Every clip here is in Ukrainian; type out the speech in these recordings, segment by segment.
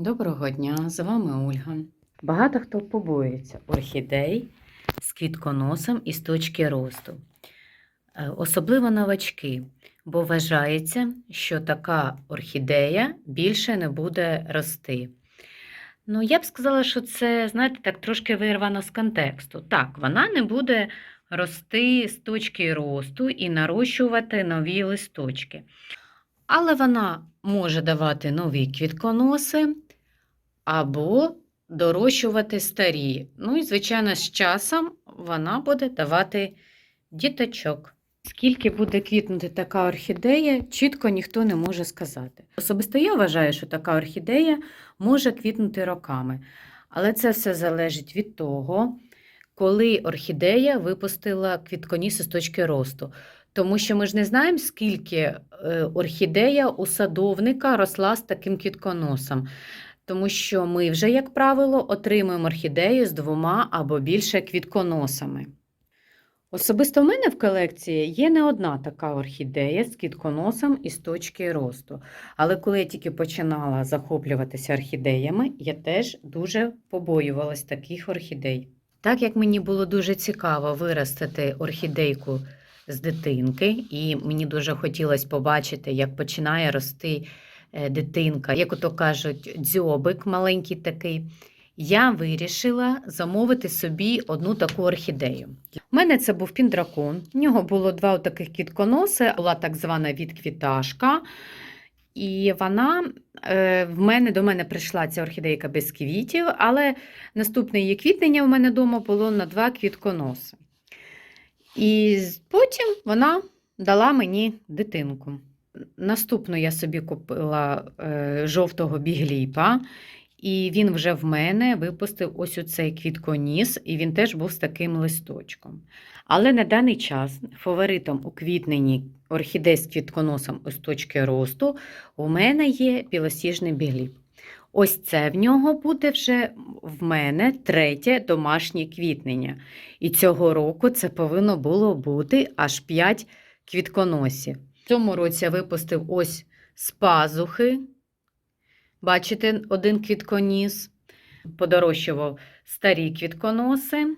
Доброго дня, з вами Ольга. Багато хто побоюється орхідей з квітконосом із точки росту. Е, Особливо новачки, бо вважається, що така орхідея більше не буде рости. Ну, я б сказала, що це, знаєте, так трошки вирвано з контексту. Так, вона не буде рости з точки росту і нарощувати нові листочки. Але вона може давати нові квітконоси або дорощувати старі. Ну і, звичайно, з часом вона буде давати діточок. Скільки буде квітнути така орхідея, чітко ніхто не може сказати. Особисто я вважаю, що така орхідея може квітнути роками. Але це все залежить від того, коли орхідея випустила квітконіс з точки росту. Тому що ми ж не знаємо, скільки е, орхідея у садовника росла з таким квітконосом. Тому що ми вже, як правило, отримуємо орхідею з двома або більше квітконосами. Особисто в мене в колекції є не одна така орхідея з квітконосом із точки росту. Але коли я тільки починала захоплюватися орхідеями, я теж дуже побоювалась таких орхідей. Так як мені було дуже цікаво виростити орхідейку з дитинки, і мені дуже хотілося побачити, як починає рости дитинка, як ото кажуть, дзьобик маленький такий. Я вирішила замовити собі одну таку орхідею. У мене це був піндракон. В нього було два таких квітконоси, була так звана відквіташка. І вона е, в мене до мене прийшла ця орхідейка без квітів, але наступне її квітнення в мене вдома було на два квітконоси. І потім вона дала мені дитинку. Наступну я собі купила е, жовтого бігліпа, і він вже в мене випустив ось оцей квітконіс, і він теж був з таким листочком. Але на даний час фаворитом у квітненні орхідей з квітконосом ось точки росту у мене є білосіжний бігліп. Ось це в нього буде вже в мене третє домашнє квітнення. І цього року це повинно було бути аж 5 квітконосів. Цьому році я випустив ось з пазухи. Бачите, один квітконіс. Подорощував старі квітконоси.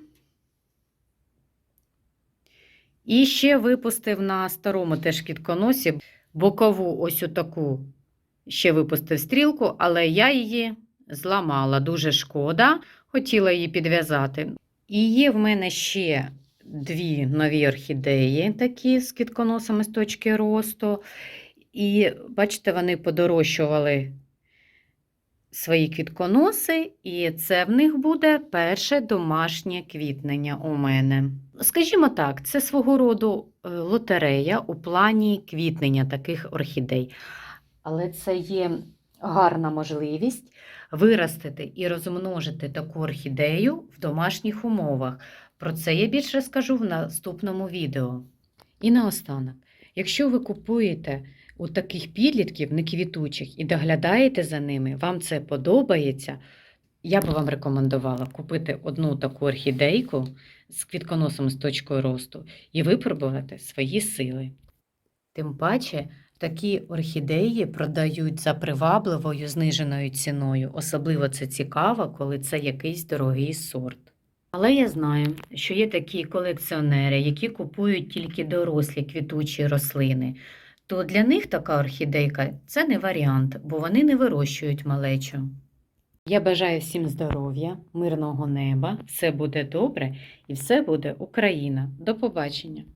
І ще випустив на старому теж квітконосі бокову ось таку ще випустив стрілку, але я її зламала. Дуже шкода, хотіла її підв'язати. І є в мене ще дві нові орхідеї, такі з квітконосами з точки росту. І бачите, вони подорощували свої квітконоси, і це в них буде перше домашнє квітнення у мене. Скажімо так, це свого роду е, лотерея у плані квітнення таких орхідей. Але це є гарна можливість виростити і розмножити таку орхідею в домашніх умовах. Про це я більше скажу в наступному відео. І наостанок, якщо ви купуєте у таких підлітків неквітучих і доглядаєте за ними, вам це подобається, я би вам рекомендувала купити одну таку орхідейку з квітконосом з точкою росту і випробувати свої сили. Тим паче, такі орхідеї продають за привабливою зниженою ціною. Особливо це цікаво, коли це якийсь дорогий сорт. Але я знаю, що є такі колекціонери, які купують тільки дорослі квітучі рослини. То для них така орхідейка це не варіант, бо вони не вирощують малечу. Я бажаю всім здоров'я, мирного неба, все буде добре і все буде Україна. До побачення!